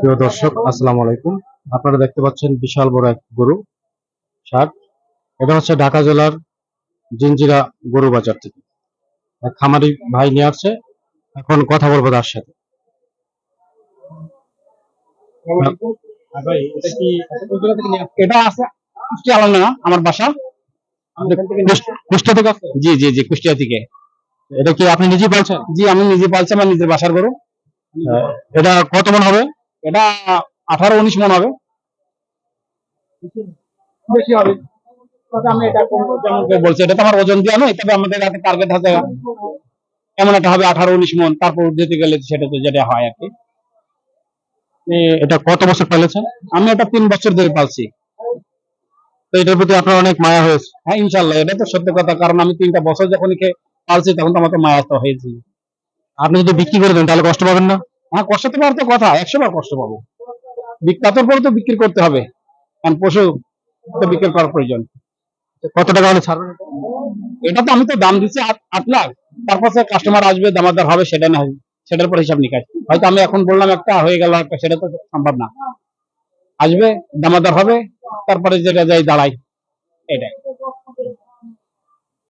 প্রিয় দর্শক আসসালামু আলাইকুম। আপনারা দেখতে পাচ্ছেন বিশাল বড় এক গরু শার্ট এটা হচ্ছে ঢাকা জেলার জিঞ্জিরা গরু বাজার থেকে। খামারি ভাই নিয়ে আসছে। এখন কথা বলব তার সাথে। এটা আছে কুষ্টিয়া আলাদা আমার বাসা। কুষ্টিয়া থেকে জি জি জি কুষ্টিয়া থেকে। এটা কি আপনি নিজেই পালছেন? জি আমি নিজে পালছি আমার নিজের বাসার গরু। এটা কত মন হবে? এটা আঠারো উনিশ মন হবে। বেশি বলছি এটা তো আমার ওজন নয় তবে আমাদের হাতে টার্গেট আছে। এমন একটা হবে আঠারো উনিশ মন তারপর যেতে গেলে সেটা তো যেটা হয় আর কি। এটা কত বছর পালেছেন আমি এটা তিন বছর ধরে পালছি। তো এটার প্রতি আপনার অনেক মায়া হয়েছে। হ্যাঁ ইনশাল্লাহ এটা তো সত্য কথা। কারণ আমি তিনটা বছর যখন পালছি তখন তো আমার তো মায়া তো হয়েছে আপনি যদি বিক্রি করে দেন তাহলে কষ্ট পাবেন না? হ্যাঁ কষ্ট তো পাওয়ার তো কথা একশো বার কষ্ট পাবো। বিখ্যাতর পরে তো বিক্রি করতে হবে কারণ পশু তো বিক্রি করার প্রয়োজন। কত টাকা হলে ছাড়বেন? এটা? তো আমি তো দাম দিচ্ছি আট লাখ তারপর কাস্টমার আসবে দামাদার হবে সেটা না সেটার পর হিসাব নিকাশ। হয়তো আমি এখন বললাম একটা হয়ে গেল একটা সেটা তো সম্ভব না। আসবে দামাদার হবে তারপরে যেটা যাই দাঁড়াই এটাই।